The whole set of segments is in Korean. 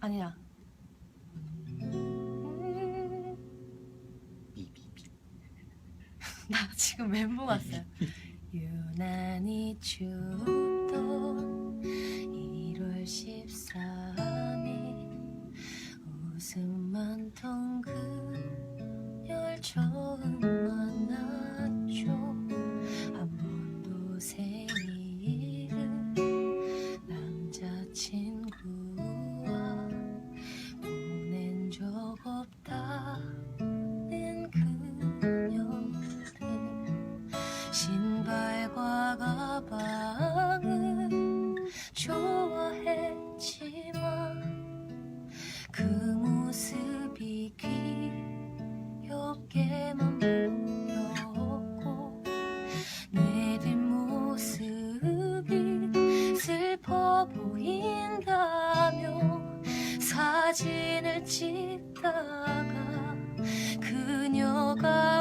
아니야. 비비비. 나 지금 멘붕 왔어요. 유난히 춥던 1월 13일 웃음 많던 그녀를 처음 귀엽게만 보였고 내 뒷모습이 슬퍼 보인다며 사진을 찍다가 그녀가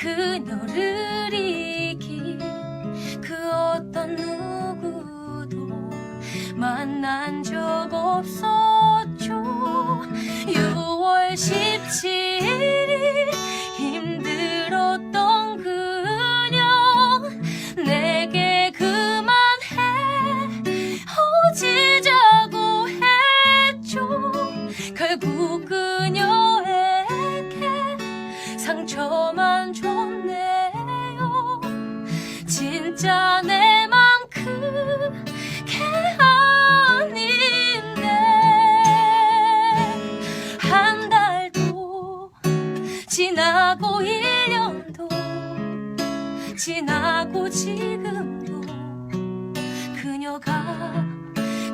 그녀를 이길 그 어떤 누구도 만난 적 없었죠. 6월 17일 힘들었던 그녀 내게 그만해. 오지자고 했죠. 결국 진짜 내 맘 그게 아닌데 한 달도 지나고 1년도 지나고 지금도 그녀가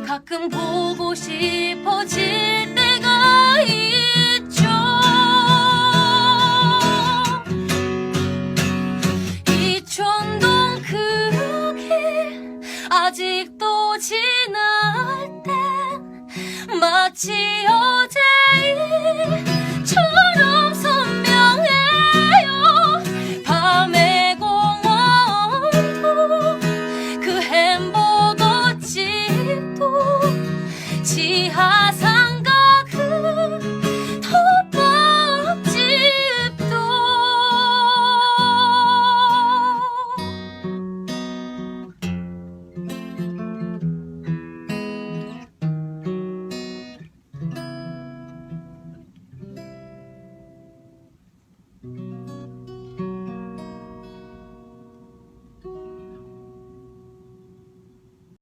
가끔 보고 싶어질 때가 있 마치 어제 일